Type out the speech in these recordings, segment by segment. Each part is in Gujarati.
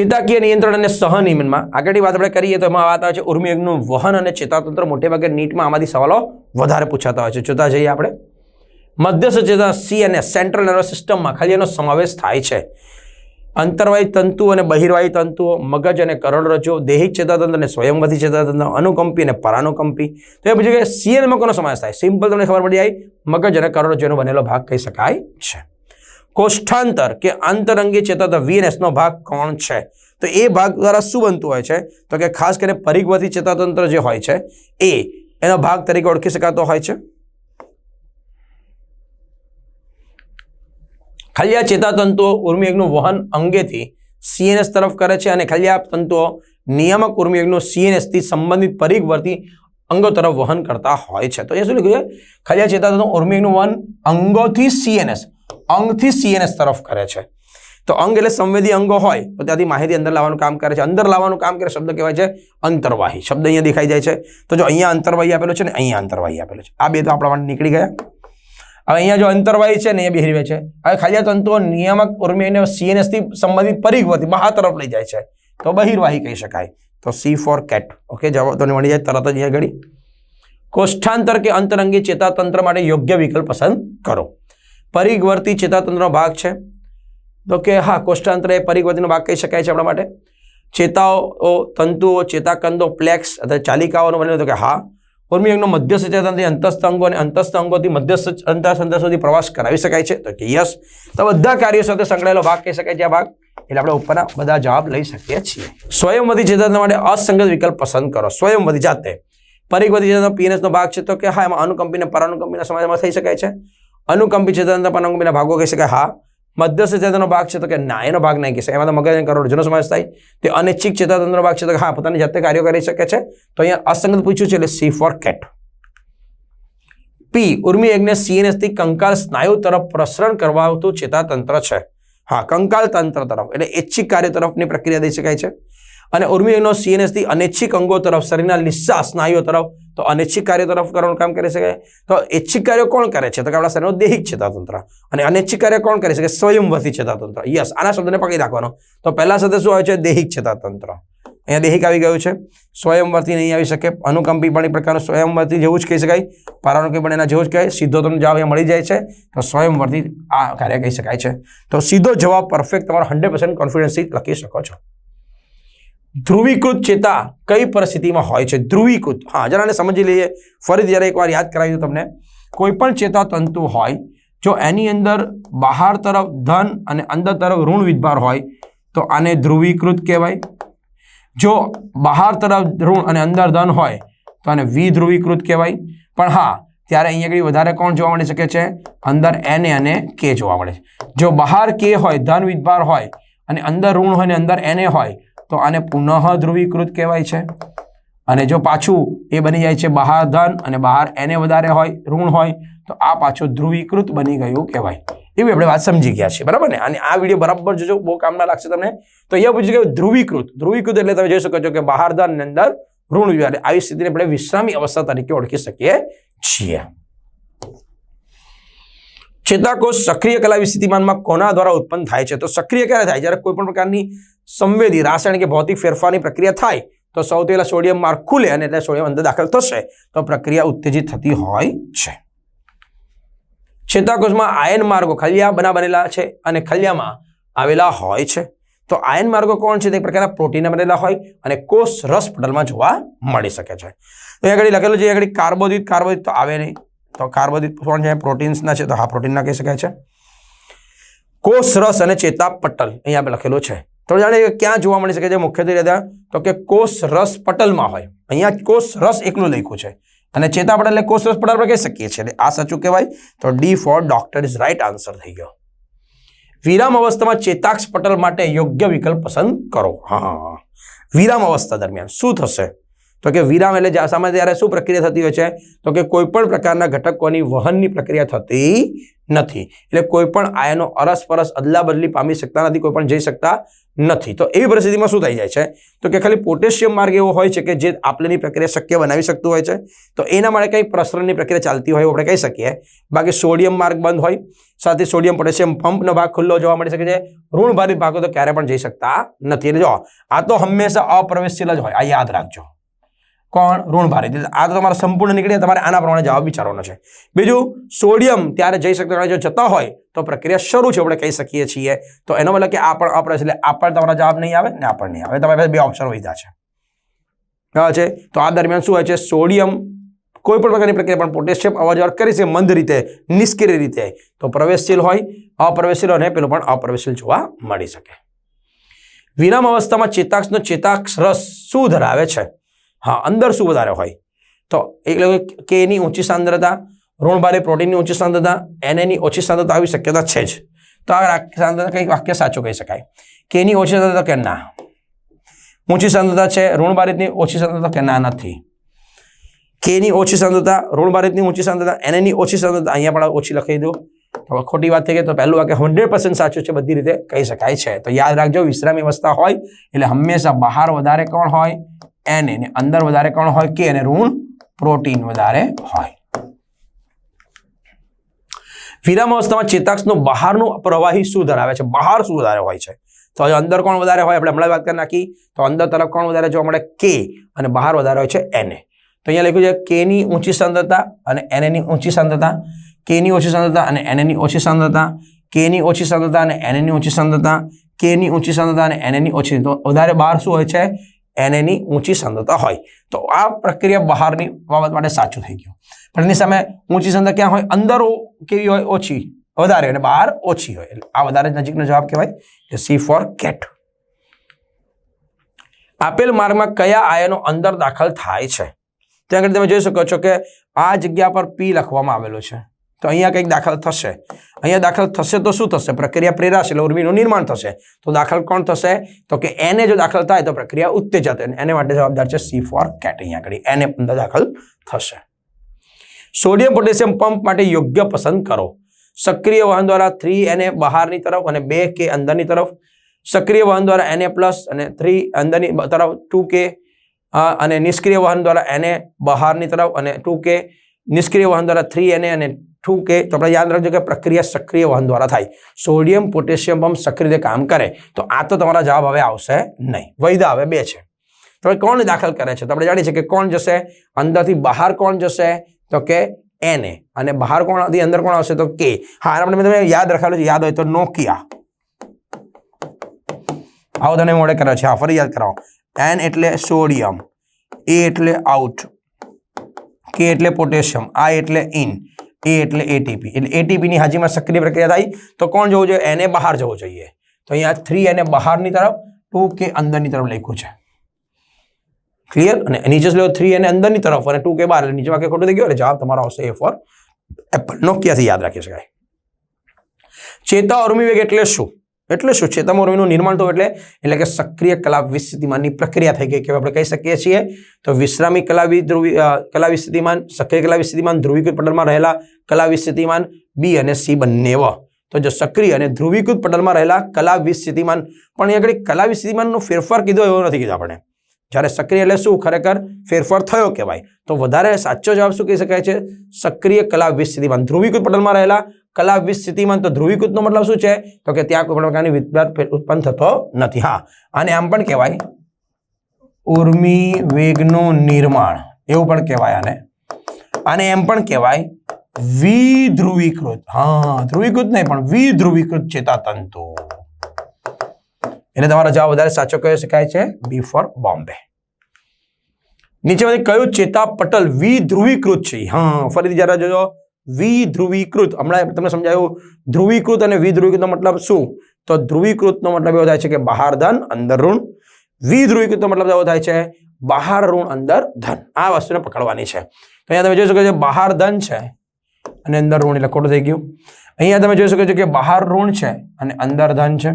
ચેતાકીય નિયંત્રણ અને સહનિયમનમાં. આગળની વાત આપણે કરીએ તો એમાં વાત આવે છે ઉર્મિયગનું વહન અને ચેતાતંત્ર. મોટે ભાગે નીટમાં આમાંથી સવાલો વધારે પૂછાતા હોય છે. જોતા જઈએ આપણે. મધ્યસ્થ ચેતા અને સેન્ટ્રલ નર્વસ સિસ્ટમમાં ખાલી એનો સમાવેશ થાય છે. અંતરવાહી તંતુ અને બહિર્વાહી તંતુઓ, મગજ અને કરોડરજ્જુ દૈહિક ચેતાતંત્ર અને સ્વયંવધી ચેતાતંત્ર, અનુકંપી અને પરાનુકંપી. તો એ પછી કે સીએનમાં કોનો સમાવેશ થાય. સિમ્પલ તમને ખબર પડી જાય. મગજ અને કરોડરજ્જુનો બનેલો ભાગ કહી શકાય છે. કોષ્ઠાંતર કે આંતરંગી ચેતાતંત્ર વીએનએસનો ભાગ કોણ છે? તો એ ભાગ દ્વારા શું બનતું હોય છે? તો કે ખાસ કરીને પરિગવતી ચેતાતંત્ર જે હોય છે, એ એનો ભાગ તરીકે ઓળખી શકાતો હોય છે. ખલિયા ચેતાતંતુઓ ઉર્મિયગનું વહન અંગેથી સીએનએસ તરફ કરે છે અને ખલિયા તંતુઓ નિયામક ઉર્મિયગનું સીએનએસથી સંબંધિત પરિગવર્તી અંગો તરફ વહન કરતા હોય છે. તો એ શું લખ્યું છે? ખલિયા ચેતાતંતુ ઉર્મિયગનું વહન અંગોથી સીએનએસ અંગથી સીએનએસ તરફ કરે છે. તો અંગ એટલે સંવેદી અંગો હોય, તો ત્યાંથી માહિતી અંદર લાવવાનું કામ કરે છે. અંદર લાવવાનું કામ કરે શબ્દ કહેવાય છે અંતરવાહી. શબ્દ અહીંયા દેખાઈ જાય છે. તો જો અહીંયા અંતરવાહી આપેલો છે ને અહીંયા અંતરવાહી આપેલો છે. આ બે તો આપણા માટે નીકળી ગયા. હવે અહીંયા જો અંતરવાહી છે ને એ બિહેરવે છે. હવે ખાલી તંતુઓ નિયામક ઉર્મીને સીએનએસથી સંબંધિત પરિઘવથી બહાર તરફ લઈ જાય છે. તો બહિર્વાહી કહી શકાય. તો સી ફોર કેટ. ઓકે, જવાબ તો મળી જાય તરત જ અહીંયા ઘડી કોષ્ઠાંતર કે અંતરંગી ચેતાતંત્ર માટે યોગ્ય વિકલ્પ પસંદ કરો. પરિઘવર્તી ચેતાતંત્રનો ભાગ છે. તો કે હા કોષ્ઠાંતર એ પરિગવર્તીનો ભાગ કહી શકાય છે આપણા માટે. ચેતાઓ, તંતુઓ, ચેતાકંદો, પ્લેક્સ અથવા ચાલિકાઓનો બને તો કે હા ઉર્મિયંગનો મધ્યસ્થ ચેતાતંત્રથી અંતસ્થ અંગો અને અંતસ્થ અંગોથી મધ્યસ્થ અંતસ્થ સુધી પ્રવાસ કરાવી શકાય છે. તો કે યસ. તો બધા કાર્યો સાથે સંકળાયેલો ભાગ કહી શકાય છે આ ભાગ. એટલે આપણે ઉપરના બધા જવાબ લઈ શકીએ છીએ. સ્વયંવધી ચેતાતંત્ર માટે અસંગત વિકલ્પ પસંદ કરો. સ્વયંવધી જાતે. પરિગવધી ચેતાતંત્ર પીએનએસનો ભાગ છે તો કે હા, એમાં અનુકંપીને પરાનુકંપીના સમાજમાં થઈ શકાય છે. અનુકંપી ચેતન પરાનુકંપીના ભાગો કહી શકાય. હા, મધ્યસ્થ ચેતનનો ભાગ છે તો કે ના, એનો ભાગ નહીં કહી શકાય. એમાં તો મગજ અને સમાજ થાય. તે અનૈચ્છિક ચેતાતંત્રનો ભાગ છે તો કે હા, પોતાની જાતે કાર્યો કરી શકે છે. તો અહીંયા અસંગત પૂછ્યું છે એટલે સી ફોર કેટ પી ઉર્મી એગ્ને સીએનએસથી કંકાલ સ્નાયુ તરફ પ્રસરણ કરવાતું ચેતાતંત્ર છે. હા, કંકાલ તંત્ર તરફ, એટલે ઐચ્છિક કાર્ય તરફની પ્રક્રિયા દઈ શકાય છે. અને ઉર્મી સીએનએસથી અનૈચ્છિક અંગો તરફ, શરીરના લિસ્સા સ્નાયુઓ તરફ તો અનૈચ્છિક કાર્ય તરફ કરવાનું કામ કરી શકાય તો ઐચ્છિક કાર્યો કોણ કરે છે? તો કે આપણા શરીરનું દૈહિક ચેતાતંત્ર. અને અનૈચ્છિક કાર્ય કોણ કરી શકે? સ્વયંવતી ચેતાતંત્ર. યસ, આના શબ્દને પકડી રાખવાનો. તો પહેલા શબ્દ શું આવે છે? દૈહિક ચેતાતંત્ર. અહીંયા દૈહિક આવી ગયું છે. સ્વયંવર્તી નહીં આવી શકે. અનુકંપી પણ એક પ્રકારનું સ્વયંવર્તી જેવું જ કહી શકાય. પારાનુકંપી પણ એના જેવું જ કહેવાય. સીધો તમને જવાબ અહીંયા મળી જાય છે. તો સ્વયંવર્તી આ કાર્ય કહી શકાય છે. તો સીધો જવાબ પરફેક્ટ તમારો હંડ્રેડ પર્સન્ટ કોન્ફિડન્સથી લખી શકો છો. ધ્રુવીકૃત ચેતા કઈ પરિસ્થિતિમાં હોય છે? ધ્રુવીકૃત. હા જરાને સમજી લઈએ. ફરી જ્યારે એકવાર યાદ કરાવી દઉં તમને. કોઈ પણ ચેતા તંતુ હોય, જો એની અંદર બહાર તરફ ધન અને અંદર તરફ ઋણ વિદભાર હોય, તો આને ધ્રુવીકૃત કહેવાય. જો બહાર તરફ ઋણ અને અંદર ધન હોય, તો આને વિધ્રુવીકૃત કહેવાય. પણ હા, ત્યારે અહીંયા આગળ વધારે કોણ જોવા મળી શકે છે? અંદર એને અને કે જોવા મળે છે. જો બહાર કે હોય, ધન વિદભાર હોય અને અંદર ઋણ હોય અને અંદર એને હોય તો આને પુનઃ ધ્રુવીકૃત કહેવાય છે. અને જો પાછું એ બની જાય છે બહાર ધન અને બહાર એને વધારે હોય, ઋણ હોય, તો આ પાછું ધ્રુવીકૃત બની ગયું કહેવાય. એવી આપણે વાત સમજી ગયા છીએ, બરાબર ને? અને આ વીડિયો બરાબર જોજો, બહુ કામના લાગશે તમને. તો અહીંયા પૂછ્યું કે ધ્રુવીકૃત ધ્રુવીકૃત એટલે તમે જોઈ શકો છો કે બહાર ધન અને અંદર ઋણ વિવાદ આવી સ્થિતિને આપણે વિશ્રામી અવસ્થા તરીકે ઓળખી શકીએ છીએ. ચેતાકોષ સક્રિય કલાવી સ્થિતિમાનમાં કોના દ્વારા ઉત્પન્ન થાય છે? તો સક્રિય ક્યારે થાય? જ્યારે કોઈ પણ પ્રકારની સંવેદી રાસાયણિક ભૌતિક ફેરફારની પ્રક્રિયા થાય, તો સૌથી પહેલા સોડિયમ માર્ગ ખુલે અને એટલે સોડિયમ અંદર દાખલ થશે, તો પ્રક્રિયા ઉત્તેજિત થતી હોય છે. ચેતાકોષમાં આયન માર્ગો ખલિયા બના બનેલા છે અને ખલિયામાં આવેલા હોય છે. તો આયન માર્ગો કોણ છે? તે પ્રકારના પ્રોટીન બનેલા હોય અને કોષ રસ પટલમાં જોવા મળી શકે છે. તો અહીંયા આગળ લખેલું છે, અહીંયા આગળ કાર્બોદિત કાર્બોદિત તો આવે નહીં. તો કાર્બોદિત કોણ છે? પ્રોટીન્સના છે, તો હા, પ્રોટીનના કહી શકાય છે. કોષ રસ અને ચેતા પટલ, અહીંયા લખેલું છે. તો જાણે ક્યાં જોવા મળી શકે છે? મુખ્યત્વે દાદા, તો કે કોષ રસ પટલમાં હોય. અહીંયા કોષ રસ એકલું લખ્યું છે. અને ચેતાપટલ એટલે કોષ રસ પટલ પર કહી શકીએ છીએ? આ સાચું કહેવાય, તો D four doctor is right answer થઈ ગયો. વિરામ અવસ્થામાં ચેતાક્ષ પટલ માટે યોગ્ય વિકલ્પ પસંદ કરો. હા વિરામ અવસ્થા દરમિયાન શું થશે? તો કે વિરામ એટલે સામાન્ય ત્યારે શું પ્રક્રિયા થતી હોય છે? તો કે કોઈ પણ પ્રકારના ઘટકોની વહનની પ્રક્રિયા થતી નથી. એટલે કોઈ પણ આયનો અરસપરસ અદલાબદલી પામી શકતા નથી, કોઈ પણ જઈ શકતા નથી. તો એવી પરિસ્થિતિમાં શું થઈ જાય છે? તો કે ખાલી પોટેશિયમ માર્ગ એવો હોય છે કે જે આપલેની પ્રક્રિયા શક્ય બનાવી શકતું હોય છે. તો એના માટે કંઈ પ્રસરણની પ્રક્રિયા ચાલતી હોય આપણે કહી શકીએ. બાકી સોડિયમ માર્ગ બંધ હોય, સાથે સોડિયમ પોટેશિયમ પંપનો ભાગ ખુલ્લો જોવા મળી શકે છે. ઋણભારિત ભાગો તો ક્યારે પણ જઈ શકતા નથી. એટલે જો, આ તો હંમેશા અપ્રવેશશીલ જ હોય. આ યાદ રાખજો. કોણ? ઋણ એટલે આ તો તમારે સંપૂર્ણ નીકળે, તમારે આના પ્રમાણે જવાબ વિચારવાનો છે. બીજું, સોડિયમ ત્યારે જઈ શકતા જો જતા હોય, તો પ્રક્રિયા શરૂ છે, આપણે કહી શકીએ છીએ. તો એનો મતલબ કે આ પણ આપણે એટલે આ પણ તમારા જવાબ નહીં આવે ને આ પણ નહીં આવે. તમારી પાસે બે ઓપ્શન વધ્યા છે. બરાબર છે? તો આ દરમિયાન શું હોય છે? સોડિયમ કોઈ પણ પ્રકારની પ્રક્રિયા, પણ પોટેશિયમ અવાજ કરી છે, મંદ રીતે, નિષ્ક્રિય રીતે. તો પ્રવેશશીલ હોય, અપ્રવેશશીલ અને પેલું પણ અપ્રવેશશીલ જોવા મળી શકે. વિરામ અવસ્થામાં ચેતાક્ષનો ચેતાક્ષ રસ શું ધરાવે છે? હા, અંદર શું વધારે હોય? તો એટલે કે એની ઊંચી સાંદ્રતા, ઋણભારે પ્રોટીનની ઊંચી સાંદ્રતા એનએની ઓછી સાંદ્રતા આવી શક્યતા છે જ. તો આ સાંદ્રતા કંઈક વાક્ય સાચું કહી શકાય. કે એની ઓછી સાંદ્રતા કે ના? ઊંચી સાંદ્રતા છે ઋણભારિતની ઓછી સાંદ્રતા કે ના? નથી. કેની ઓછી સાંદ્રતા ઋણભારિતની ઊંચી સાંદ્રતા એનએની ઓછી સાંદ્રતા, અહીંયા પણ ઓછી લખી દો. હવે ખોટી વાત થઈ ગઈ, તો પહેલું વાક્ય હંડ્રેડ પર્સન્ટ સાચું છે, બધી રીતે કહી શકાય છે. તો યાદ રાખજો, વિશ્રામ અવસ્થા હોય, એટલે હંમેશા બહાર વધારે કોણ હોય? એન ને અંદર વધારે કોણ હોય કે અને ઋણ પ્રોટીન વધારે હોય. વિરામ અવસ્થામાં ચેતાક્ષનું બહારનું પ્રવાહી શું ધરાવે છે? બહાર શું વધારે હોય છે? તો અંદર કોણ વધારે હોય? આપણે હમણાં વાત કરી નાખી. તો અંદર તરફ કોણ વધારે જોવા મળે કે અને બહાર વધારે હોય છે એને તો અહીંયા લખ્યું છે કેની ઊંચી સાંદ્રતા અને એનની ઊંચી સાંદ્રતા. કેની ઓછી સાંદ્રતા અને એનની ઓછી સાંદ્રતા. કેની ઓછી સાંદ્રતા અને એનની ઓછી સાંદ્રતા. કેની ઊંચી સાંદ્રતા અને એનની ઓછી વધારે બહાર શું હોય છે? એનની ઊંચી સાંદ્રતા હોય. તો આ પ્રક્રિયા બહારની બાબત માટે સાચું થઈ ગયું. પણ એની સામે ઊંચી સાંદ્રતા ક્યાં હોય? અંદર કેવી હોય? ઓછી. વધારે અને બહાર ઓછી હોય. એટલે આ વધારે નજીકનો જવાબ કહેવાય કે સી ફોર કેટ. આપેલ માર્ગમાં કયા આયનો અંદર દાખલ થાય છે? ત્યાં આગળ તમે જોઈ શકો છો કે આ જગ્યા પર પી લખવામાં આવેલું છે. તો અહીંયા કંઈક દાખલ થશે. અહીંયા દાખલ થશે તો શું થશે? પ્રક્રિયા પ્રેરાશે એટલે ઉર્મીનું નિર્માણ થશે. તો દાખલ કોણ થશે? તો કે એને જો દાખલ થાય તો પ્રક્રિયા ઉત્તેજત એને માટે જવાબદાર છે સી ફોર કેટ અહીંયા આગળ. એને અંદર દાખલ થશે. સોડિયમ પોટેશિયમ પંપ માટે યોગ્ય પસંદ કરો. સક્રિય વાહન દ્વારા થ્રી એને બહારની તરફ અને બે કે અંદરની તરફ. સક્રિય વાહન દ્વારા એને પ્લસ અને થ્રી અંદરની તરફ ટુ કે અને નિષ્ક્રિય વાહન દ્વારા એને બહારની તરફ અને ટુ કે. નિષ્ક્રિય વાહન દ્વારા થ્રી એને અને ટુ કે તો આપણે યાદ રાખજો કે પ્રક્રિયા સક્રિય વહન દ્વારા થાય. સોડિયમ, પોટેશિયમ પંપ સક્રિય કામ કરે. તો આ તો તમારા જવાબ હવે આવશે નહીં. વૈધા હવે બે છે. તો કોણ દાખલ કરે છે? તો આપણે જાણીએ છીએ કે કોણ જશે? અંદરથી બહાર કોણ જશે? તો કે એને. અને બહાર કોણ અંદર કોણ આવશે? તો કે. હા આપણે તમે યાદ રખાયેલું યાદ હોય તો નોકિયા. આવો તને મોડે કર્યો છે. હા, ફરી યાદ કરાવો. એન એટલે સોડિયમ. એ એટલે આઉટ. કે એટલે પોટેશિયમ. આ એટલે ઇન એ એટલે એટીપી એટલે એટીપીની હાજરીમાં સક્રિય પ્રક્રિયા થાય, તો કોણ જવું જોઈએ? એને બહાર જવું જોઈએ. તો અહીંયા થ્રી એને બહારની તરફ ટુ કે અંદરની તરફ લખ્યું છે. ક્લિયર અને નીચે લો થ્રી અને અંદરની તરફ અને ટુ કે બહાર. એટલે નીચે વાક્ય ખોટું થઈ ગયું, એટલે જવાબ તમારો આવશે એ ફોર એપલ નોકિયાથી યાદ રાખી શકાય. ચેતા અરુમિવેગ એટલે શું? એટલે શું છે? તમારું એનું નિર્માણ થયું એટલે એટલે કે સક્રિય કલા વિસ્થિતિમાનની પ્રક્રિયા થઈ ગઈ કે આપણે કહી શકીએ છીએ. તો વિશ્રામી કલા ધ્રુવી કલા વિસ્થિતિમાન સક્રિય કલા વિસ્થિતિમાન ધ્રુવીકૃત પટલમાં રહેલા કલા વિસ્થિતિમાન બી અને સી બંને વ. તો જો સક્રિય અને ધ્રુવીકૃત પટલમાં રહેલા કલા વિસ્થિતિમાન પણ આગળ કલા વિસ્થિતિમાનનો ફેરફાર કીધો એવો નથી કીધો આપણે. જ્યારે સક્રિય એટલે શું? ખરેખર ફેરફાર થયો કહેવાય. તો વધારે સાચો જવાબ શું કહી શકાય છે? સક્રિય કલા વિસ્થિતિમાન ધ્રુવીકૃત પટલમાં રહેલા કલા વિસ્થિતિમાં તો ધ્રુવીકૃતનો મતલબ શું છે? તો કે ત્યાં કોઈ પ્રકારની વિદ્યુત ઉત્પન્ન થતો નથી. હા. અને આમ પણ કહેવાય, ઉર્મી વેગનું નિર્માણ. એવું પણ કહેવાય આને. અને એમ પણ કહેવાય, વિધ્રુવીકૃત. હા, ધ્રુવીકૃત નહીં, પણ વિધ્રુવીકૃત ચેતાતંતુ. એટલે તમારો જવાબ વધારે સાચો કહી શકાય છે બી ફોર બોમ્બે નીચેમાંથી કયું ચેતાપટલ વિધ્રુવીકૃત છે? હા, ફરીથી જરા જોજો. વિધ્રુવીકૃત. હમણાં તમને સમજાયું, ધ્રુવીકૃત અને વિધ્રુવીકૃતનો મતલબ શું? તો ધ્રુવીકૃતનો મતલબ એવો થાય છે કે બહાર ધન, અંદર ઋણ. વિધ્રુવીકૃતનો મતલબ એવો થાય છે, બહાર ઋણ, અંદર ધન. આ વસ્તુને પકડવાની છે. અહીંયા તમે જોઈ શકો છો બહાર ધન છે અને અંદર ઋણ, એટલે ખોટું થઈ ગયું. અહીંયા તમે જોઈ શકો છો કે બહાર ઋણ છે અને અંદર ધન છે.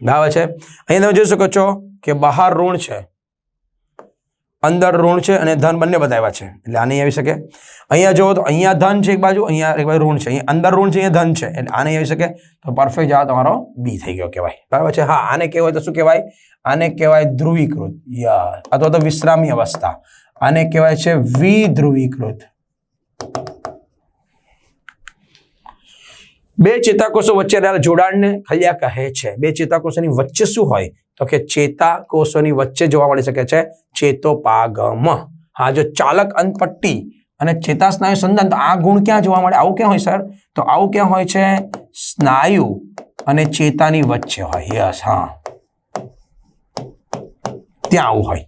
બરાબર છે? અહીંયા તમે જોઈ શકો છો કે બહાર ઋણ છે અંદર ઋણ છે અને ધન બંને બતાવ્યા છે. એટલે આ નહીં આવી શકે. અહીંયા જુઓ તો અહીંયા ધન છે એક બાજુ, અહીંયા એક બાજુ ઋણ છે. અહીંયા અંદર ઋણ છે, અહીંયા ધન છે. એટલે આ નહીં આવી શકે. તો પરફેક્ટ જવાબ તમારો બી થઈ ગયો કહેવાય. બરાબર છે? હા, આને કહેવાય તો શું કહેવાય? આને કહેવાય ધ્રુવીકૃત. યા અથવા તો વિશ્રામી અવસ્થા. આને કહેવાય છે વિધ્રુવીકૃત. બે ચેતાકોષો વચ્ચે રહેલા જોડાણને ખલિયા કહે છે. બે ચેતાકોષોની વચ્ચે શું હોય? તો કે ચેતાકોષોની વચ્ચે જોવા મળી શકે છે ચેતોપાગમ. હા, જો ચાલક અંતપટ્ટી અને ચેતાસ્નાયુ સંધાન તો આ ગુણ ક્યાં જોવા મળે? આવું ક્યાં હોય, સર? તો આવું ક્યાં હોય છે? સ્નાયુ અને ચેતાની વચ્ચે હોય. યસ, હા. ત્યાં આવું હોય.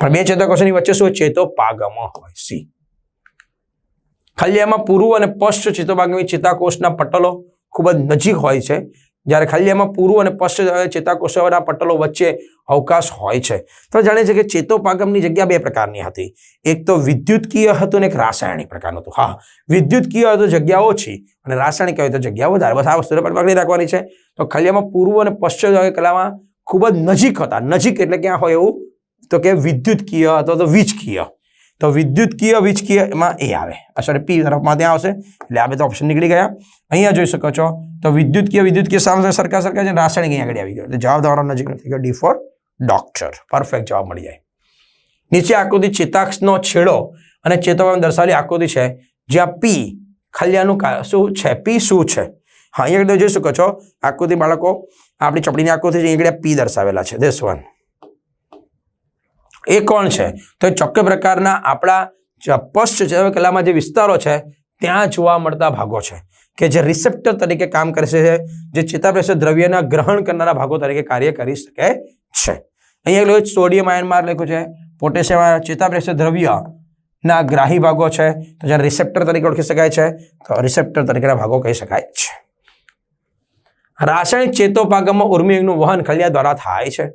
પણ બે ચેતાકોષોની વચ્ચે શું ચેતોપાગમ હોય. સી. ખલિયામાં પૂર્વ અને પશ્ચ ચેતોપાગમી ચેતાકોષના પટલો ખૂબ જ નજીક હોય છે. જ્યારે ખલિયામાં પૂર્વ અને પશ્ચ ચેતાકોષોના પટલો વચ્ચે અવકાશ હોય છે. તો જાણે છે કે ચેતોપાગમની જગ્યા બે પ્રકારની હતી. એક તો વિદ્યુતકીય હતું અને એક રાસાયણિક પ્રકારનું હતું. હા, વિદ્યુતકીય તો જગ્યા ઓછી અને રાસાયણિક હોય તો જગ્યા વધારે. બસ આ વસ્તુને પણ પકડી રાખવાની છે. તો ખલિયામાં પૂર્વ અને પશ્ચ કલામાં ખૂબ જ નજીક હતા. નજીક એટલે ક્યાં હોય એવું? તો કે વિદ્યુતકીય અથવા તો વીજકીય. તો વિદ્યુતકીય વીજકીય એમાં એ આવે. સોરી પી તરફમાં ત્યાં આવશે. એટલે આ બધા ઓપ્શન નીકળી ગયા. અહીંયા જોઈ શકો છો. તો વિદ્યુતકીય વિદ્યુતકીય સામે સરખા સરખા છે. રાસાયણિક અહીંયા આગળ આવી ગયો. એટલે જવાબ તમારો નજીક નથી ગયો. ડી ફોર ડોક્ટર પરફેક્ટ જવાબ મળી જાય. નીચે આકૃતિ ચેતાક્ષનો છેડો અને ચેતોપાગમ દર્શાવેલી આકૃતિ છે. જ્યાં પી ખલિયાનું શું છે? પી શું છે? હા, અહીંયા જોઈ શકો છો. આકૃતિ બાળકો આપણી ચપડીની આકૃતિ છે. અહીંયા પી દર્શાવેલા છે. ધીસ વન એ કોણ છે? તો એ ચોક્કસ પ્રકારના આપણા પશ્ચ કલામાં જે વિસ્તારો છે, ત્યાં જોવા મળતા ભાગો છે. કે જે રિસેપ્ટર તરીકે કામ કરે છે જે ચેતાપ્રેષક દ્રવ્યના ગ્રહણ કરનારા ભાગો તરીકે કાર્ય કરી શકે છે. અહીંયા લખ્યું સોડિયમ આયનમાં લખ્યું છે પોટેશિયમ ચેતાપ્રેષક દ્રવ્ય ના ગ્રાહી ભાગો છે. તો જ્યારે રિસેપ્ટર તરીકે ઓળખી શકાય છે, તો રિસેપ્ટર તરીકેના ભાગો કહી શકાય છે. રાસાયણિક ચેતોપાગમમાં ઉર્મિનું વહન ખલિયા દ્વારા થાય છે.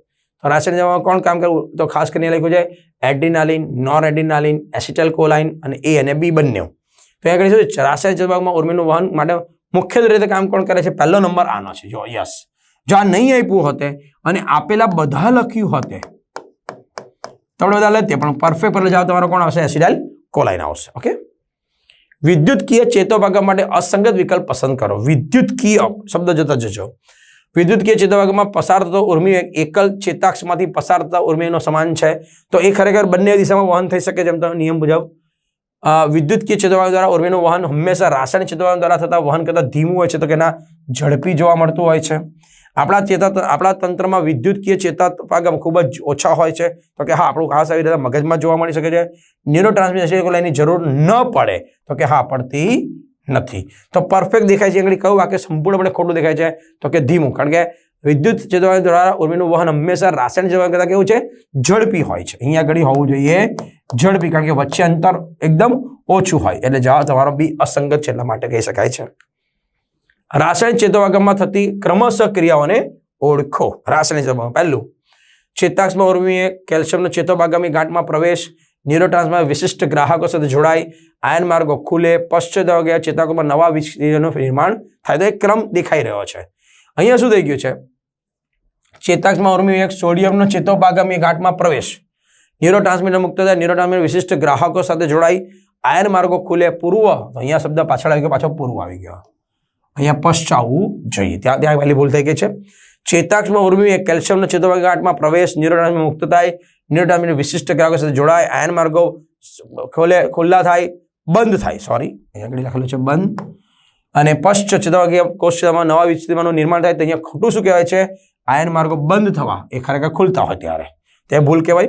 તો રાસાયણિક દવામાં કોણ કામ કરવું? તો ખાસ કરીને લખ્યું છે એડિનાલિન નોર એડિનાલિન એસિટલ કોલાઇન અને એ અને બી બંને. તો અહીંયા શું રાસાયણિક ચેતોપાગમમાં ઉર્મીનું વહન માટે મુખ્ય રીતે કામ કોણ કરે છે? પહેલો નંબર આનો છે. જો, યસ. જો આ નહીં આપ્યું હોતે અને આપેલા બધા લખ્યું હોતે, તો બધા લેતે પણ પરફેક્ટ પર જાવ તમારો કોણ આવશે? એસિડાઇલ કોલાઇન આવશે. ઓકે વિદ્યુતકીય ચેતોપાગમ માટે અસંગત વિકલ્પ પસંદ કરો. વિદ્યુતકીય શબ્દ જોતા જજો. વિદ્યુતકીય ચેતોપાગમમાં પસાર થતો ઉર્મિ એકલ ચેતાક્ષમાંથી પસાર થતા ઉર્મિનો સમાન છે. તો એ ખરેખર બંને દિશામાં વહન થઈ શકે જેમ તમે નિયમ મુજબ વિદ્યુતકીય ચેતોપાગમ દ્વારા ઉર્મિનું વહન હંમેશા રાસાયણિક ચેતોપાગમ દ્વારા થતા વહન કરતાં ધીમું હોય છે તો કે ના ઝડપી જોવા મળતું હોય છે. આપણા ચેતા આપણા તંત્રમાં વિદ્યુતકીય ચેતાપાગમ ખૂબ જ ઓછા હોય છે તો કે હા, આપણું ખાસ આવી રીતે મગજમાં જોવા મળી શકે છે. ન્યુરોટ્રાન્સમિટર એની જરૂર ન પડે તો કે હા, પડતી નથી. તો પરફેક્ટ દેખાય છે. આગળ કયું વાક્ય સંપૂર્ણપણે ખોટું દેખાય છે. તો કે ધીમું. કારણ કે વિદ્યુત ચેતવણી દ્વારા ઉર્મીનું વહન હંમેશા રાસાયણિક ચેતવણી કરતાં કેવું છે? ઝડપી હોય છે. અહીંયા આગળ હોવું જોઈએ ઝડપી. કારણ કે વચ્ચે અંતર એકદમ ઓછું હોય. એટલે જવાબ તમારો બી અસંગત છે એટલા માટે કહી શકાય છે. રાસાયણિક ચેતવાગમમાં થતી ક્રમશઃ ક્રિયાઓને ઓળખો. રાસાયણિક ચેતોપાગમ પહેલું. ચેતાક્ષમાં ઉર્મીએ કેલ્શિયમનો ચેતોપાગમી ગાંઠમાં પ્રવેશ ન્યુરોટ્રાન્સમાં વિશિષ્ટ ગ્રાહકો સાથે જોડાય આયન માર્ગો ખુલે પશ્ચાત ગયા ચેતાકોમાં નવા વિષયનું નિર્માણ થાય તો એક ક્રમ દેખાઈ રહ્યો છે. અહીંયા શું થઈ ગયું છે? ચેતાક્ષમાં ઉર્મિ એક સોડિયમનો ચેતોપાગમી ગાંઠમાં પ્રવેશ. ન્યુરોટ્રાન્સમીટર મુક્ત થાય ન્યુરોટ્રાન્સમીટર વિશિષ્ટ ગ્રાહકો સાથે જોડાઈ, આયન માર્ગો ખુલે, પૂર્વ અહીંયા શબ્દ પાછળ આવી ગયો, પાછો પૂર્વ આવી ગયો. અહીંયા પશ્ચ આવવું જોઈએ, ત્યાં ત્યાં પહેલી ભૂલ થઈ ગઈ છે. ચેતાક્ષમાં ઉર્મિ એક કેલ્શિયમનો ચેતોપાગમી ગાંઠમાં પ્રવેશ ન્યુરોટ્રાન્સમીટર મુક્ત થાય ન્યુરોટ્રાન્સમીટર વિશિષ્ટ ગ્રાહકો સાથે જોડાય? આયન માર્ગો ખોલે, ખુલ્લા થાય, બંધ થાય. સોરી અહીંયા આગળ લખેલું છે બંધ. અને પશ્ચ ચેતાવાગીય કોષમાં નવા વિસ્તૃતિમાંનું નિર્માણ થાય, તો અહીંયા ખોટું શું કહેવાય છે? આયન માર્ગો બંધ થવા. એ ખરેખર ખુલતા હોય ત્યારે. તે ભૂલ કહેવાય.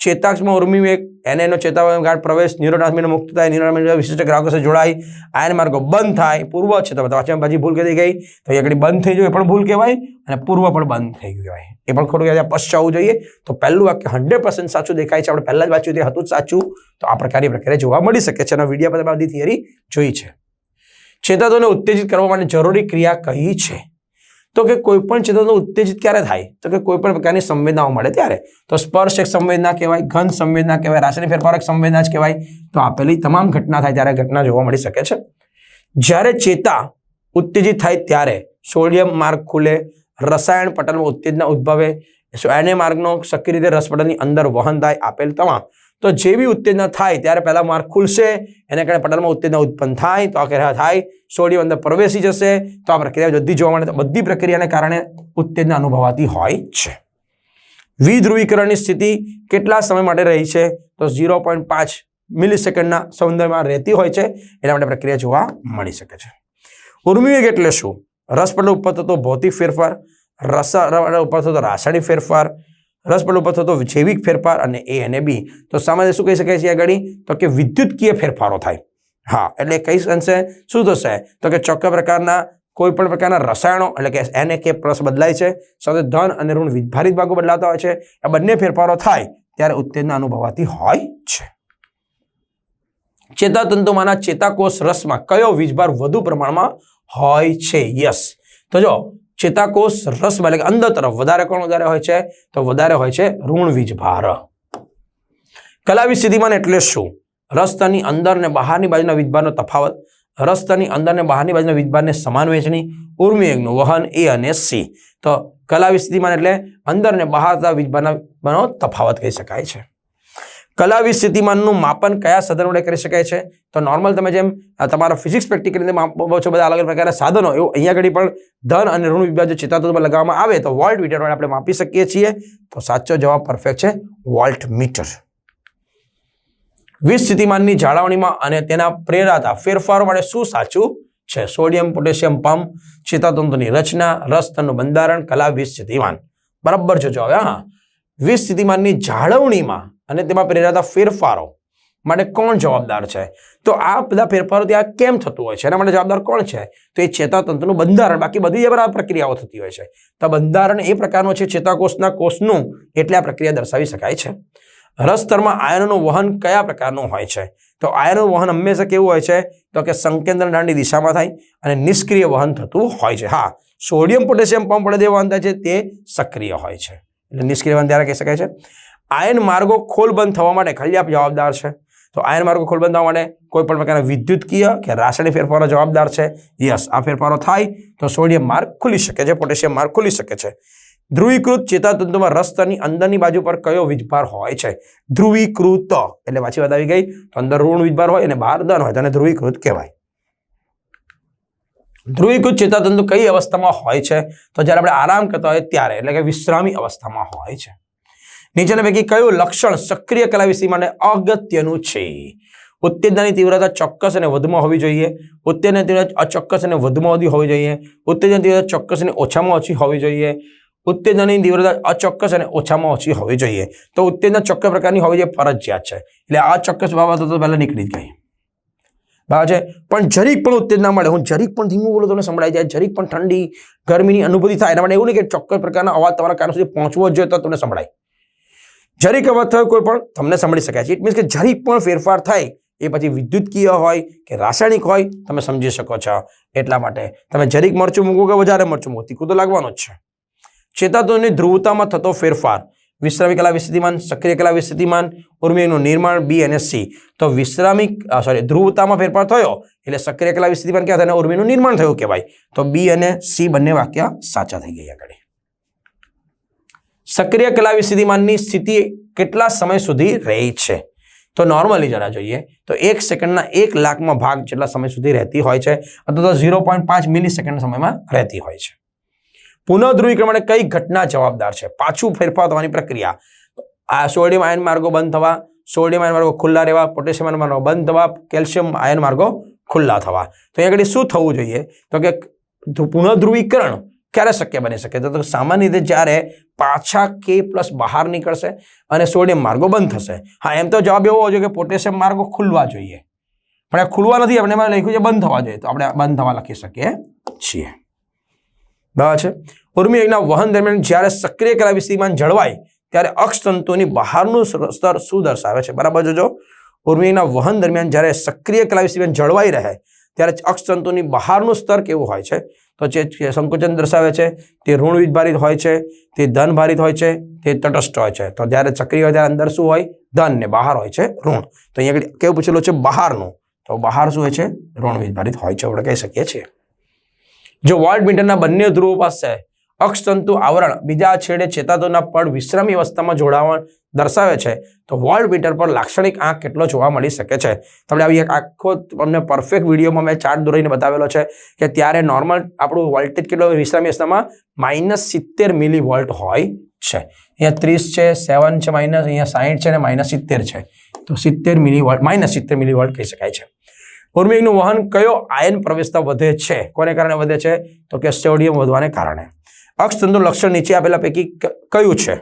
ચેતાક્ષમાં ઉર્મિમ એક એનએનો ચેતાવાગમ ગાંઠ પ્રવેશ ન્યુરોટ્રાન્સમીટર મુક્ત થાય ન્યુરોટ્રાન્સમીટર વિશિષ્ટ ગ્રાહકો સાથે જોડાય આયન માર્ગો બંધ થાય, પૂર્વ છે. તો વાંચવામાં પછી ભૂલ કરી ગઈ, તો આગળ બંધ થઈ ગયું, એ પણ ભૂલ કહેવાય અને પૂર્વ પણ બંધ થઈ ગયું કહેવાય. એ પણ ખોટું કહેવાય પશ્ચાવું જોઈએ. તો પહેલું વાક્ય હંડ્રેડ પર્સન્ટ સાચું દેખાય છે, આપણે પહેલાં જ વાંચ્યું તે હતું સાચું. તો આ પ્રકારની પ્રક્રિયા જોવા મળી શકે છે અને વીડિયો પર બધી થિયરી જોઈ છે. ચેતાતોને ઉત્તેજિત કરવા માટે જરૂરી ક્રિયા કઈ છે? તો કે કોઈ પણ ચેતનો ઉત્તેજિત ક્યારે થાય? તો કે કોઈ પણ પ્રકારની સંવેદનાઓ મળે ત્યારે. તો સ્પર્શ એક સંવેદના કહેવાય, ઘન સંવેદના કહેવાય, રાસાયણિક ફેરફાર એક સંવેદના જ કહેવાય. તો આપેલી તમામ ઘટના થાય ત્યારે ઘટના જોવા મળી શકે છે. જ્યારે ચેતા ઉત્તેજિત થાય ત્યારે સોડિયમ માર્ગ ખુલે, રસાયણ પટલમાં ઉત્તેજના ઉદ્ભવે. એને માર્ગનો સક્રિય રીતે રસપટલની અંદર વહન થાય, આપેલ તમામ. તો જેવી ઉત્તેજના થાય ત્યારે પહેલાં માર્ગ ખુલશે, એને કારણે પટલમાં ઉત્તેજના ઉત્પન્ન થાય, તો આ ક્રિયા થાય. સોડિયમ અંદર પ્રવેશી જશે, તો આ પ્રક્રિયા બધી જોવા મળે. તો બધી પ્રક્રિયાને કારણે ઉત્તેજના અનુભવાતી હોય છે. વિધ્રુવીકરણની સ્થિતિ કેટલા સમય માટે રહી છે? તો ઝીરો પોઈન્ટ પાંચ મિલી સેકન્ડના સૌંદર્યમાં રહેતી હોય છે. એના માટે પ્રક્રિયા જોવા મળી શકે છે. ઉર્મિવેગ એટલે શું? રસ પટલ ઉપર થતો ભૌતિક ફેરફાર, રસ ઉપર થતો રાસાયણિક ફેરફાર રસ પટલ ઉપર થતો જૈવિક ફેરફાર અને એ અને બી તો સામાન્ય શું કહી શકાય છે આગળ તો કે વિદ્યુતકીય ફેરફારો થાય. હા, એટલે કઈ અંશે? શું થશે? તો કે ચોક્કસ પ્રકારના કોઈ પણ પ્રકારના રસાયણો એટલે કે એને કે પ્લસ બદલાય છે. સાથે ધન અને ઋણ વિભારિત ભાગો બદલાતા હોય છે. આ બંને ફેરફારો થાય ત્યારે ઉત્તેજના અનુભવાતી હોય છે. ચેતાતંતુમાંના ચેતાકોષ રસમાં કયો વીજભાર વધુ પ્રમાણમાં હોય છે? યસ તો જો ચેતાકોષ રસમાં એટલે કે અંદર તરફ વધારે કોણ વધારે હોય છે? તો વધારે હોય છે ઋણ વીજભાર કલાવી સ્થિતિમાન એટલે શું? રસ્તની અંદર ને બહારની બાજુના વીજભારનો તફાવત. રસ્તની અંદર ને બહારની બાજુના વીજભારને સમાન વહેંચણી ઉર્મિયગનું વહન એ અને સી. તો કલાવી સ્થિતિમાન એટલે અંદર ને બહારના વીજભારના તફાવત કહી શકાય છે. કલાવી સ્થિતિમાનનું માપન કયા સાધનો વડે કરી શકાય છે? તો નોર્મલ તમે જેમ તમારા ફિઝિક્સ પ્રેક્ટિકલ માપો છો, બધા અલગ અલગ પ્રકારના સાધનો, એવું અહીંયા ઘડી પણ ધન અને ઋણ વિભાજ જો ચેતાતંતુમાં લગાવવામાં આવે તો વોલ્ટ મીટર વડે આપણે માપી શકીએ છીએ. તો સાચો જવાબ પરફેક્ટ છે, વોલ્ટ મીટર. વીજ સ્થિતિમાનની જાળવણીમાં અને તેના પ્રેરાતા ફેરફારો માટે શું સાચું છે? સોડિયમ, પોટેશિયમ પંપ, ચેતાતંતુની રચના રસતનનું બંધારણ, કલા, વીજ સ્થિતિમાન. બરાબર જો હવે હા. વીજ સ્થિતિમાનની જાળવણીમાં અને તેમાં પ્રેરાતા ફેરફારો. માટે કોણ જવાબદાર છે? તો આ બધા ફેરફારો ત્યાં કેમ થતું હોય છે? એના માટે જવાબદાર કોણ છે? તો એ ચેતાતંત્રનું બંધારણ. બાકી બધી આ પ્રક્રિયાઓ થતી હોય છે. તો બંધારણ એ પ્રકારનું છે, ચેતાકોષના કોષનું એટલે આ પ્રક્રિયા દર્શાવી શકાય છે. રસતરમાં આયનોનું વહન કયા પ્રકારનું હોય છે? તો આયનનું વહન હંમેશા કેવું હોય છે? તો કે સંકેન્દ્ર દાંડી દિશામાં થાય અને નિષ્ક્રિય વહન થતું હોય છે. હા, સોડિયમ, પોટેશિયમ, પંપ વડે જે વહન થાય છે તે સક્રિય હોય છે. એટલે નિષ્ક્રિય વહન ત્યારે કહી શકાય છે. આયન માર્ગો ખોલબંધ થવા માટે ખાલી આપ જવાબદાર છે. તો આયન માર્ગો ખોલબંધ થવા માટે કોઈ પણ પ્રકારના વિદ્યુતકીય કે રાસાયણિક ફેરફારો જવાબદાર છે. યસ, આ ફેરફારો થાય તો સોડિયમ માર્ગ ખુલી શકે છે, પોટેશિયમ માર્ગ ખુલી શકે છે. ધ્રુવીકૃત ચેતાતંતુમાં રસ્તની અંદરની બાજુ પર કયો વીજભાર હોય છે? ધ્રુવીકૃત, એટલે પાછી વાત આવી ગઈ. તો અંદર ઋણ વીજભાર હોય અને બહાર ધન હોય તેને ધ્રુવીકૃત કહેવાય. ધ્રુવીકૃત ચેતાતંતુ કઈ અવસ્થામાં હોય છે? તો જ્યારે આપણે આરામ કરતા હોય ત્યારે, એટલે કે વિશ્રામી અવસ્થામાં હોય છે. નીચેના પૈકી કયું લક્ષણ સક્રિય કલાવિષી માટે અગત્યનું છે? ઉત્તેજનાની તીવ્રતા ચોક્કસ અને વધુમાં હોવી જોઈએ. ઉત્તેજનાની તીવ્રતા અચોક્કસ અને વધુમાં વધુ હોવી જોઈએ. ઉત્તેજનાની તીવ્રતા ચોક્કસ અને ઓછામાં ઓછી હોવી જોઈએ. ઉત્તેજનાની તીવ્રતા અચોક્કસ અને ઓછામાં ઓછી હોવી જોઈએ. તો ઉત્તેજના ચોક્કસ પ્રકારની હોવી જોઈએ, ફરજિયાત છે. એટલે આ ચોક્કસ બાબતો તો પહેલાં નીકળી જ ગઈ. બરાબર છે, પણ જરીક પણ ઉત્તેજના મળે. હું જરીક પણ ધીમું બોલું તમને સંભળાઈ જાય. જરીક પણ ઠંડી ગરમીની અનુભૂતિ થાય એના માટે એવું નહીં કે ચોક્કસ પ્રકારના અવાજ તમારા કાન સુધી પહોંચવો જ જોઈએ તો તમને સંભળાય. જરીક અવાજ થયો કોઈ પણ, તમને સાંભળી શકાય છે. ઇટ મીન્સ કે જરીક પણ ફેરફાર થાય, એ પછી વિદ્યુતકીય હોય કે રાસાયણિક હોય, તમે સમજી શકો છો. એટલા માટે તમે જરીક મરચું મૂકો કે વધારે મરચું મૂકો, તીખું તો લાગવાનું જ છે. ચેતાતંતુની ધ્રુવતામાં થતો ફેરફાર, વિશ્રામી કલા વિસ્થિતિમાન, સક્રિય કલા વિસ્થિતિમાન ઉર્મિનું નિર્માણ બી અને સી તો વિશ્રામી સોરી ધ્રુવતામાં ફેરફાર થયો, એટલે સક્રિય કલા વિસ્થિતિમાન ક્યાં થાય? ઉર્મિનું નિર્માણ થયું કહેવાય. તો બી અને સી બંને વાક્ય સાચા થઈ ગયા આગળ. સક્રિય કલાવી સ્થિતિમાનની સ્થિતિ કેટલા સમય સુધી રહે છે? તો નોર્મલી જરા જોઈએ, તો એક સેકન્ડના એક લાખમાં ભાગ જેટલા સમય સુધી રહેતી હોય છે, અથવા તો ઝીરો પોઈન્ટ પાંચ મિલી સેકન્ડ સમયમાં રહેતી હોય છે. પુનઃધ્રુવીકરણ કઈ ઘટના જવાબદાર છે? પાછું ફેરફાર થવાની પ્રક્રિયા. આ સોડિયમ આયન માર્ગો બંધ થવા, સોડિયમ આયન માર્ગો ખુલ્લા રહેવા, પોટેશિયમ આયન માર્ગો બંધ થવા, કેલ્શિયમ આયન માર્ગો ખુલ્લા થવા. તો અહીંયા આગળ શું થવું જોઈએ? તો કે પુનઃધ્રુવીકરણ ક્યારે શક્ય બની શકે? તો સામાન્ય રીતે જ્યારે પાછા કે પ્લસ બહાર નીકળશે અને સોડિયમ માર્ગો બંધ થશે. હા, એમ તો જવાબ એવો હોવો કે પોટેશિયમ માર્ગો ખુલવા જોઈએ. પણ આ ખુલવા નથી, આપણે એમાં લખ્યું છે બંધ થવા જોઈએ. તો આપણે બંધ થવા લખી શકીએ છીએ. બરાબર છે? ઉર્મિવેગના વહન દરમિયાન જ્યારે સક્રિય કલા વિસ્થિતિમાન જળવાય, ત્યારે અક્ષતંતુની બહારનું સ્તર શું દર્શાવે છે? બરાબર જોજો. ઉર્મિવેગના વહન દરમિયાન જ્યારે સક્રિય કલા વિસ્થિતિમાન જળવાઈ રહે, ત્યારે અક્ષતંતુની બહારનું સ્તર કેવું હોય છે? તો જે સંકોચન દર્શાવે છે, તે ઋણ વીજભારિત હોય છે, તે ધન ભારિત હોય છે, તે તટસ્થ હોય છે. તો જ્યારે ચક્રી હોય ત્યારે અંદર શું હોય? ધન ને બહાર હોય છે, ઋણ. તો અહીંયા આગળ કેવું પૂછેલું છે? બહારનું. તો બહાર શું હોય છે? ઋણ ભારિત હોય છે. આપણે કહી શકીએ છીએ. જો વોલ્ટ મીટરના બંને ધ્રુવો પાસે અક્ષતંતુ આવરણ બીજા છેડે ચેતાતંતુના પડ વિશ્રામી અવસ્થામાં જોડાવા દર્શાવે છે, તો વર્લ્ડ મીટર પર લાક્ષણિક આંક કેટલો જોવા મળી શકે છે? તમને આવી એક આખો તમને પરફેક્ટ વિડીયોમાં મેં ચાર્ટ દોરીને બતાવેલો છે કે ત્યારે નોર્મલ આપણું વોલ્ટેજ કેટલો હોય, વિશ્રામી અવસ્થામાં માઇનસ સિત્તેર મિલી વોલ્ટ હોય છે. અહીંયા ત્રીસ છે સેવન છે માઇનસ અહીંયા સાહીઠ છે અને માઇનસ સિત્તેર છે. તો સિત્તેર મિલી વોલ્ટ માઇનસ સિત્તેર મિલી વોલ્ટ કહી શકાય છે. ઉર્મિકનું વહન કયો આયન પ્રવેશતા વધે છે? કોને કારણે વધે છે? તો કે સોડિયમ વધવાને કારણે. અક્ષતંતુ લક્ષણ નીચે આપેલા પૈકી કયું છે?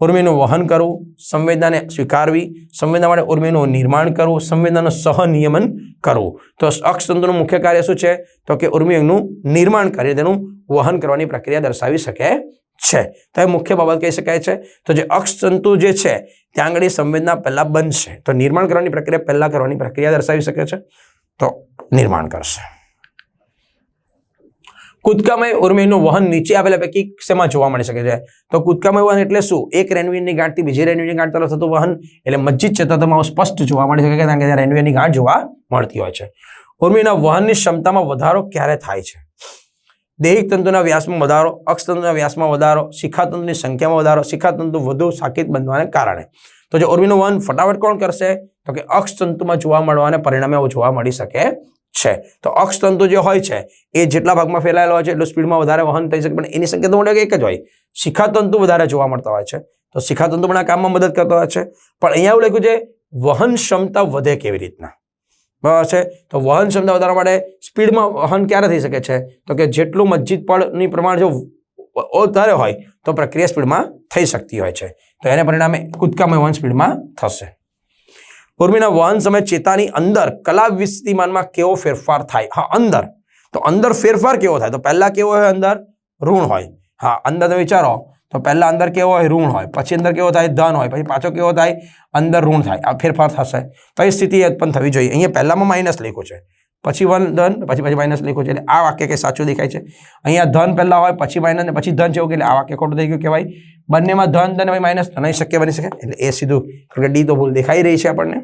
ઉર્મિનું વહન કરવું, સંવેદનાને સ્વીકારવી, સંવેદના માટે ઉર્મિનું નિર્માણ કરવું, સંવેદનાનું સહનિયમન કરવું. તો અક્ષતંતુનું મુખ્ય કાર્ય શું છે? તો કે ઉર્મિનું નિર્માણ કરી, તેનું વહન કરવાની પ્રક્રિયા દર્શાવી શકે છે. તો એ મુખ્ય બાબત કહી શકાય છે. તો જે અક્ષતંતુ જે છે, ત્યાં આગળ સંવેદના પહેલાં બનશે. તો નિર્માણ કરવાની પ્રક્રિયા પહેલાં કરવાની પ્રક્રિયા દર્શાવી શકે છે. તો નિર્માણ કરશે. કૂદકામય ઉર્મિનું વહન નીચે આપેલા પૈકી શેમાં જોવા મળી શકે છે? તો કૂદકામય વહન એટલે શું? એક રેનવીની ગાંઠથી બીજી રેનવીની ગાંઠ તરફ થતું વહન એટલે મજ્જિત ચેતાતમાં સ્પષ્ટ જોવા મળી શકે કારણ કે ત્યાં રેનવીની ગાંઠ જોવા મળતી હોય છે. ઉર્મિના વહનની ક્ષમતામાં વધારો ક્યારે થાય છે? દૈહિક તંતુના વ્યાસમાં વધારો અક્ષતંતુના વ્યાસમાં વધારો શિખાતંતુની સંખ્યામાં વધારો શિખાતંતુ વધુ સાકિત બનવાને કારણે. તો જે ઉર્મિનું વહન ફટાફટ કોણ કરશે? તો કે અક્ષતંતુમાં જોવા મળવાને પરિણામે જોવા મળી શકે છે. તો અક્ષતંતુ જે હોય છે, એ જેટલા ભાગમાં ફેલાયેલો હોય છે, એટલું સ્પીડમાં વધારે વહન થઈ શકે. પણ એની સંખ્યા તો મોટે એક જ હોય. શિખાતંતુ વધારે જોવા મળતા હોય છે. તો શિખાતંતુ પણ આ કામમાં મદદ કરતા હોય છે. પણ અહીંયા એવું લખ્યું છે, વહન ક્ષમતા વધે કેવી રીતના? બરાબર છે? તો વહન ક્ષમતા વધારવા માટે સ્પીડમાં વહન ક્યારે થઈ શકે છે? તો કે જેટલું મસ્જિદ પળની પ્રમાણ જો વધારે હોય, તો પ્રક્રિયા સ્પીડમાં થઈ શકતી હોય છે. તો એને પરિણામે કૂદકામય વહન સ્પીડમાં થશે. ઉર્મિના વહન સમય ચેતાની અંદર કલા વિસ્તિમાનમાં કેવો ફેરફાર થાય? હા, અંદર. તો અંદર ફેરફાર કેવો થાય? તો પહેલાં કેવો હોય અંદર? ઋણ હોય. હા, અંદર તમે વિચારો, તો પહેલા અંદર કેવો હોય? ઋણ હોય. પછી અંદર કેવો થાય? ધન હોય. પછી પાછો કેવો થાય? અંદર ઋણ થાય. આ ફેરફાર થશે. તો સ્થિતિ ઉત્પન્ન થવી જોઈએ. અહીંયા પહેલામાં માઇનસ લખ્યું છે. પછી વન ધન, પછી પછી માઇનસ લખ્યું છે. એટલે આ વાક્ય કે સાચું દેખાય છે. અહીંયા ધન પહેલાં હોય, પછી માઇનસ ને પછી ધન છે એવું એટલે આ વાક્ય ખોટું થઈ ગયું કહેવાય. બંનેમાં ધન ધન, પછી માઇનસ નહીં શક્ય બની શકે. એટલે એ સીધું, કારણ કે ડી તો ભૂલ દેખાઈ રહી છે આપણને.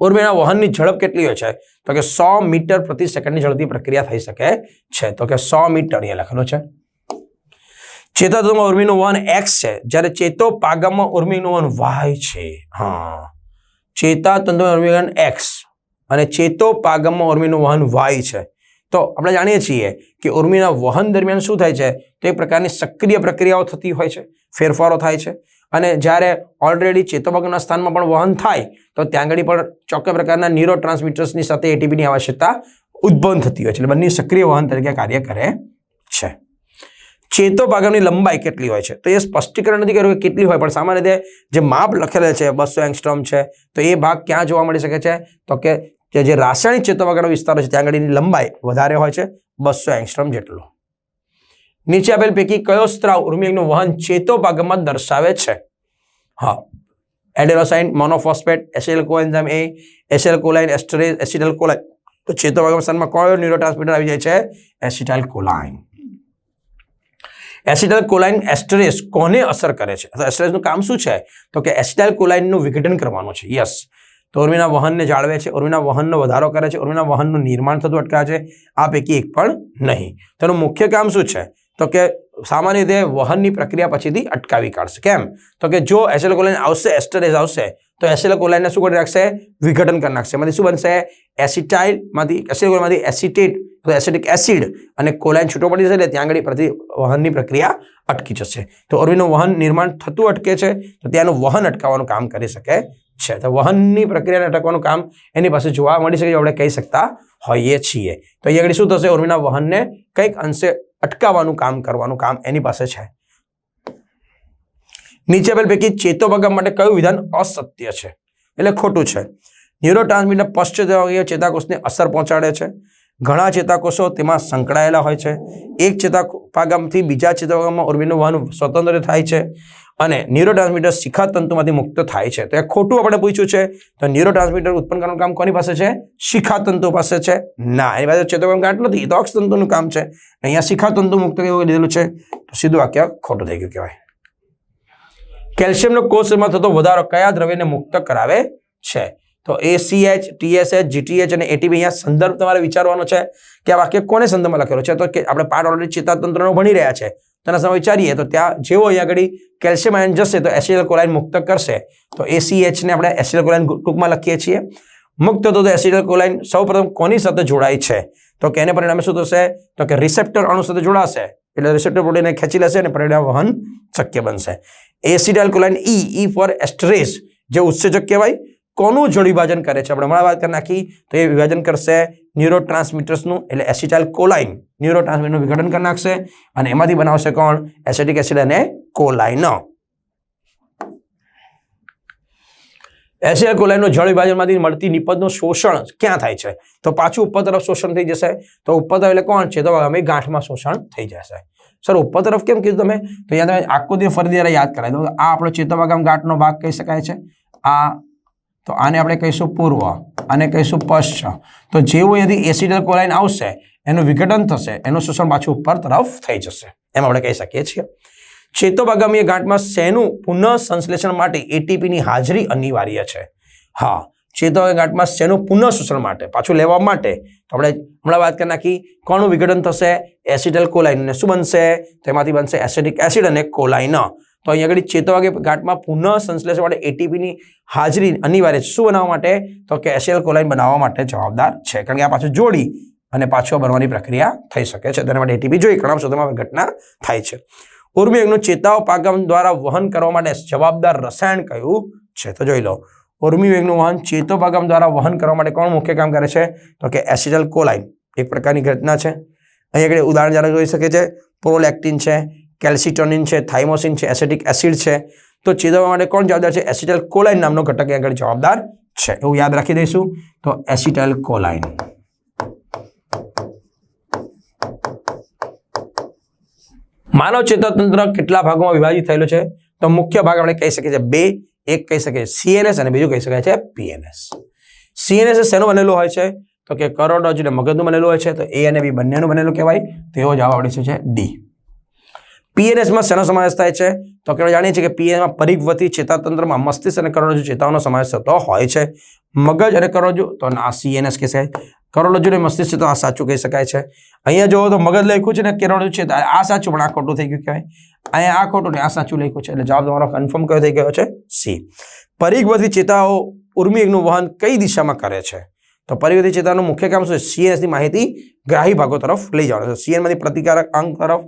ઉર્મિના વહનની ઝડપ કેટલી હોય છે? તો કે સો મીટર પ્રતિ સેકન્ડની ઝડપથી પ્રક્રિયા થઈ શકે છે. તો કે સો મીટર અહીંયા લખેલું છે. ચેતાતંતુમાં ઉર્મિનું વહન એક્સ છે. જ્યારે ચેતો પાગમમાં ઉર્મિનું વહન વાય છે. હા. ચેતાતંતુમાં ઉર્મિનું વહન એક્સ અને ચેતો પાગમમાં ઉર્મિનું વહન વાય છે. તો આપણે જાણીએ છીએ કે ઉર્મિના વહન દરમિયાન શું થાય છે? તો એક પ્રકારની સક્રિય પ્રક્રિયાઓ થતી હોય છે. ફેરફારો થાય છે. અને જ્યારે ઓલરેડી ચેતોપાગમના સ્થાનમાં પણ વહન થાય, તો ત્યાં આગળ પણ ચોક્કસ પ્રકારના ન્યુરો ટ્રાન્સમીટર્સની સાથે એટીપીની આવશ્યકતા ઉદ્ભવન થતી હોય છે. એટલે બંને સક્રિય વહન તરીકે કાર્ય કરે છે. ચેતોપાગમની લંબાઈ કેટલી હોય છે? તો એ સ્પષ્ટીકરણ નથી કર્યું કે કેટલી હોય, પણ સામાન્ય રીતે જે માપ લખેલા છે, બસો એંગસ્ટ્રોમ છે, તો એ ભાગ ક્યાં જોવા મળી શકે છે? તો કે જે જે રાસાયણિક ચેતોપાગમનો વિસ્તાર છે, ત્યાં આગળની લંબાઈ વધારે હોય છે, બસો એંગસ્ટ્રોમ જેટલો. નીચે આપેલ પૈકી કયો સ્ત્રાવ ઉર્મિકનું વહન ચેતોપાગમમાં દર્શાવે છે? હા. એડેરોસાઇન, મોનોફોસ્ફેટ એસિલ કોએન્ઝાઇમ એ એસિલ કોલાઇન એસ્ટરેઝ એસિટલ કોલાઇન તો ચેતોપાગમ સ્થાનમાં કયો ન્યુરોટ્રાન્સમીટર આવી જાય છે? એસિટાઇલ કોલાઇન એસિટાઇલ કોલાઇન એસ્ટરેસ કોને અસર કરે છે? એસ્ટરેસનું કામ શું છે? તો કે એસિટાઇલ કોલાઇનનું વિઘટન કરવાનું છે. યસ. તો ઉર્મિના વહનને જાળવે છે. ઉર્મિના વહનનો વધારો કરે છે. ઉર્મિના વહનનું નિર્માણ થતું અટકાવે છે. આ પૈકી એક પણ નહીં. તેનું મુખ્ય કામ શું છે? તો કે સામાન્ય રીતે વહનની પ્રક્રિયા પછીથી અટકાવી કાઢશે. કેમ? તો કે જો એસિલોકોલાઇન આવશે, એસ્ટરેઝ આવશે, તો એસિલોકોલાઇનને શું કરી નાખશે? વિઘટન કરી નાખશે. એમાંથી શું બનશે? એસિટાઇલમાંથી એસિલોકોલાઇનમાંથી એસિટેટ એસિટિક એસિડ અને કોલાઇન છૂટો પડી જશે એટલે ત્યાં આગળ પ્રતિ વહનની પ્રક્રિયા અટકી જશે. તો અરવીનું વહન નિર્માણ થતું અટકે છે, તો ત્યાંનું વહન અટકાવવાનું કામ કરી શકે છે. તો વહનની પ્રક્રિયાને અટકવાનું કામ એની પાસે જોવા મળી શકે આપણે કહી શકતા હોઈએ છીએ. તો અહીંયા આગળ શું થશે? ઉર્મીના વહનને કંઈક અંશે અટકાવવાનું કામ કરવાનું કામ એની પાસે છે. નીચે પેલ પૈકી ચેતોભગમ માટે કયું વિધાન અસત્ય છે? એટલે ખોટું છે. ન્યુરો ટ્રાન્સમીટર પશ્ચિમ ચેતાકોષને અસર પહોંચાડે છે. ઘણા ચેતાકોષો તેમાં સંકળાયેલા હોય છે. એક ચેતાપાગમથી બીજા ચેતાપાગમમાં ઉર્મીનું વહન સ્વતંત્ર થાય છે. અને ન્યુરોટ્રાન્સમીટર શિખા તંતુમાંથી મુક્ત થાય છે. તો એ ખોટું આપણે પૂછ્યું છે, તો ન્યુરોટ્રાન્સમીટર ઉત્પન્ન કરવાનું કામ કોની પાસે છે? શિખા તંતુ પાસે છે. ના, એની પાસે ચેતોપાગમ ગાંઠ નથી, એ તો અક્ષતંતુનું કામ છે. અહીંયા શિખા તંતુ મુક્ત કેવું લીધેલું છે? તો સીધું વાક્ય ખોટું થઈ ગયું કહેવાય. કેલ્શિયમનો કોષમાં થતો વધારો કયા દ્રવ્યને મુક્ત કરાવે છે? તો એસીએચ ટીએસએચ જીટીએચ અને એટીબી અહીંયા સંદર્ભ તમારે વિચારવાનો છે કે આ વાક્ય કોને સંદર્ભમાં લખેલો છે? તો કે આપણે પાઠ ઓલરેડી ચેતાતંત્રનો ભણી રહ્યા છે. તેના સમય વિચારીએ તો ત્યાં જેવો અહીંયા આગળ કેલ્શિયમ આયન જશે તો એસિડલ કોલાઇન મુક્ત કરશે. તો એસીએચને આપણે એસિડલ કોલાઇન ટૂંકમાં લખીએ છીએ. મુક્ત તો એસિડલ કોલાઇન સૌપ્રથમ કોની સાથે જોડાય છે? તો કે એને પરિણામે શું થશે? તો કે રિસેપ્ટર અણુ સાથે જોડાશે. એટલે રિસેપ્ટર પ્રોટીનને ખેંચી લેશે અને પરિણામ વહન શક્ય બનશે. Acetylcholine E E for esterase જે ઉત્સેચક કહેવાય કોનું જળ વિભાજન કરે છે? આપણે હમણાં વાત કરી નાખી, તો એ વિભાજન કરશે ન્યુરો ટ્રાન્સમીટર્સનું એટલે એસિટાઇલ કોલાઇન. ન્યુરો ટ્રાન્સમીટરનું વિઘટન કરી નાખશે અને એમાંથી બનાવશે કોણ? એસિટિક એસિડ અને કોલાઇન. એસિડ કોલાઇનનું જળ વિભાજનમાંથી મળતી નિપજનું શોષણ ક્યાં થાય છે? તો પાછું ઉપર તરફ શોષણ થઈ જશે. તો ઉપર તરફ એટલે કોણ છે? તો અમે ગાંઠમાં શોષણ થઈ જશે. સર, ઉપર તરફ કેમ કીધું તમે? તો યાદ આખો દિવસ ફરી યાદ કરાવી તો આ આપણો ચેતોબાગામ ગાંઠનો ભાગ કહી શકાય છે. આ તો આને આપણે કહીશું પૂર્વ અને કહીશું પશ્ચિમ તો જેવું અહીંયાથી એસિડલ કોલાઇન આવશે, એનું વિઘટન થશે, એનું શોષણ પાછું ઉપર તરફ થઈ જશે. એમ આપણે કહી શકીએ છીએ. ચેતોપાગમીય ગાંઠમાં શેનું પુનઃ સંશ્લેષણ માટે એટીપીની હાજરી અનિવાર્ય છે? હા, ચેતોબાગામી ગાંઠમાં શેનું પુનઃ શોષણ માટે, પાછું લેવા માટે. તો આપણે હમણાં વાત કરી નાખી, કોનું વિઘટન થશે? એસિડલ કોલાઇન શું બનશે? તેમાંથી બનશે એસિડિક એસિડ અને કોલાઇન. તો અહીંયા આગળ ચેતવાગે ઘાટમાં પુનઃ સંશ્લેષણ માટે એટીપીની હાજરી અનિવાર્ય શું બનાવવા માટે? તો કે એસએલ કોલાઇન બનાવવા માટે જવાબદાર છે. કારણ કે આ પાછું જોડી અને પાછો બનવાની પ્રક્રિયા થઈ શકે છે. તેના માટે એટીપી જોઈ ઘણા શોધોમાં ઘટના થાય છે. ઉર્મિયકનું ચેતાવ પાગમ દ્વારા વહન કરવા માટે જવાબદાર રસાયણ કયું છે? તો જોઈ લો. ઉર્મિવેગનું વહન ચેતોપાગમ દ્વારા વહન કરવા માટે કોણ મુખ્ય કામ કરે છે? તો કે એસિડલ કોલાઇન. એક પ્રકારની ઘટના છે. અહીં આગળ ઉદાહરણ જરા જોઈ શકે છે. પ્રોલેક્ટિન છે. કેલ્સિટોનિન છે, થાઇમોસિન છે એસિટિક એસિડ છે. તો ચેતવવા માટે કોણ જવાબદાર છે? એસિટાઇલ કોલાઇન નામનો ઘટક આગળ જવાબદાર છે. એવું યાદ રાખી દઈશું. તો એસિટાઇલ કોલાઇન. માનવ ચેતાતંત્ર કેટલા ભાગોમાં વિભાજિત થયેલું છે? તો મુખ્ય ભાગ આપણે કહી શકીએ છીએ બે. એક કહી શકીએ સીએનએસ અને બીજું કહી શકાય છે પીએનએસ. સીએનએસ શેનું બનેલું હોય છે? તો કે કરોડરજ્જુ અને મગજનું બનેલું હોય છે. તો એ અને બી બંનેનું બનેલું કહેવાય. તેવો જવાબ આવડે છે ડી. પીએનએસમાં શેનો સમાવેશ થાય છે? તો કે જાણીએ છીએ કે પીએનમાં પરિવર્તી ચેતાતંત્રમાં મસ્તિષ્ક અને કરોડરજ્જુ ચેતાઓનો સમાવેશ થતો હોય છે. મગજ અને કરોડરજ્જુ, તો આ સીએનએસ કહેશે કરોડરજ્જુ અને મસ્તિષ્ક તો આ સાચું કહી શકાય છે. અહીંયા જોવો તો મગજ લખ્યું છે ને કરોડરજ્જુ છે આ સાચું, પણ આ ખોટું થઈ ગયું કહેવાય અહીંયા આ ખોટું ને આ સાચું લખ્યું છે, એટલે જવાબ તમારો કન્ફર્મ કયો થઈ ગયો છે? સી પરિગવતી ચેતાઓ ઉર્મિગનું વહન કઈ દિશામાં કરે છે? તો પરિવર્તી ચેતાનું મુખ્ય કામ શું છે? સીએનએસની માહિતી ગ્રાહી ભાગો તરફ લઈ જવાનું છે. સીએનમાંથી પ્રતિકારક અંગ તરફ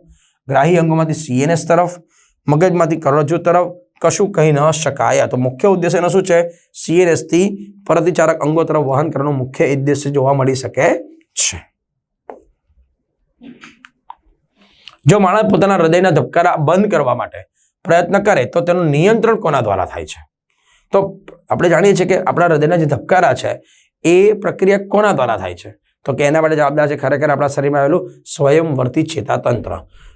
ગ્રાહી અંગોમાંથી સીએનએસ તરફ, મગજમાંથી કરોડરજ્જુ તરફ કશું કહી ન શકાય. તો મુખ્ય ઉદ્દેશ્ય એનો શું છે? સીએનએસથી પ્રતિચારક અંગો તરફ વહન કરવાનું મુખ્ય ઉદ્દેશ્ય જોવા મળી શકે છે. જો માણસ પોતાના હૃદયના ધબકારા બંધ કરવા માટે પ્રયત્ન કરે, તો તેનું નિયંત્રણ કોના દ્વારા થાય છે? તો આપણે જાણીએ છીએ કે આપણા હૃદયના જે ધબકારા છે, એ પ્રક્રિયા કોના દ્વારા થાય છે? તો કે એના માટે જવાબદાર છે ખરેખર આપણા શરીરમાં આવેલું સ્વયંવર્તી ચેતાતંત્ર.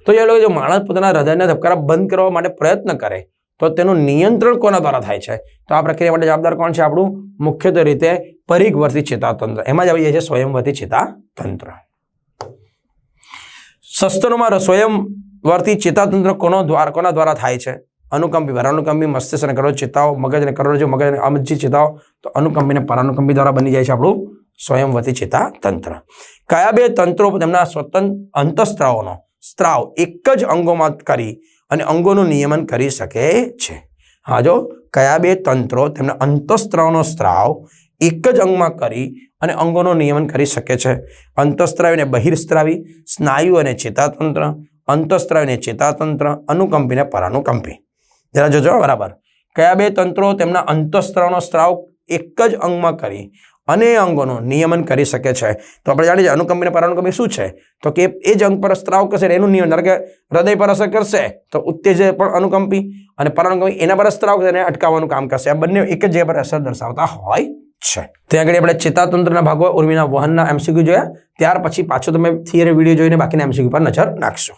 તો એ લોકો જો માણસ પોતાના હૃદયના ધબકારા બંધ કરવા માટે પ્રયત્ન કરે, તો તેનું નિયંત્રણ કોના દ્વારા થાય છે? તો આ પ્રક્રિયા માટે જવાબદાર કોણ છે આપણું? મુખ્યત્વે રીતે પરિઘવર્તી ચેતાતંત્ર. એમાં જ આવી જાય છે સ્વયંવર્તી ચેતાતંત્ર. શસ્ત્રોમાં સ્વયંવર્તી ચેતાતંત્ર કોનો દ્વારા, કોના દ્વારા થાય છે? અનુકંપી, પરાનુકંપી મસ્તિષ્ક અને કરોડ ચેતાઓ મગજ અને જો મગજ અને અમજી ચેતાઓ, તો અનુકંપીને પરાનુકંપી દ્વારા બની જાય છે આપણું સ્વયંવર્તી ચેતાતંત્ર. કયા બે તંત્રો તેમના સ્વતંત્ર અંતસ્ત્રાવોનો? સ્ત્રાવ એક જ અંગોમાં કરી અને અંગોનું નિયમન કરી શકે છે. હા જો, કયા બે તંત્રો તેમના અંતસ્ત્રાવનો સ્ત્રાવ એક જ અંગમાં કરી અને અંગોનું નિયમન કરી શકે છે? અંતસ્ત્રાવી અને બહિર્સ્ત્રાવી સ્નાયુ અને ચેતાતંત્ર અંતસ્ત્રાવી અને ચેતાતંત્ર અનુકંપી અને પરાનુકંપી. જરા જોજો, બરાબર. કયા બે તંત્રો તેમના અંતસ્ત્રાવનો સ્ત્રાવ એક જ અંગમાં કરી અને અંગોનું નિયમન કરી શકે છે. તો આપણે જાણીએ અનુકંપી અને પરાનુકંપી શું છે? તો કે એ જ અંગ પર સ્ત્રાવ કરશે એનું નિયમન કે હૃદય પર અસર કરશે, તો ઉત્તેજ પણ અનુકંપી અને પરાનુકંપી એના પર સ્ત્રાવ કરશે એને અટકાવવાનું કામ કરશે. આ બંને એક જ જગ્યા પર અસર દર્શાવતા હોય છે. ત્યાં આગળ આપણે ચેતાતંત્રના ભાગો ઉર્મિના વહનના એમસીક્યુ જોયા. ત્યાર પછી પાછો તમે થિયરી વીડિયો જોઈને બાકીના એમસીક્યુ પર નજર નાખશો.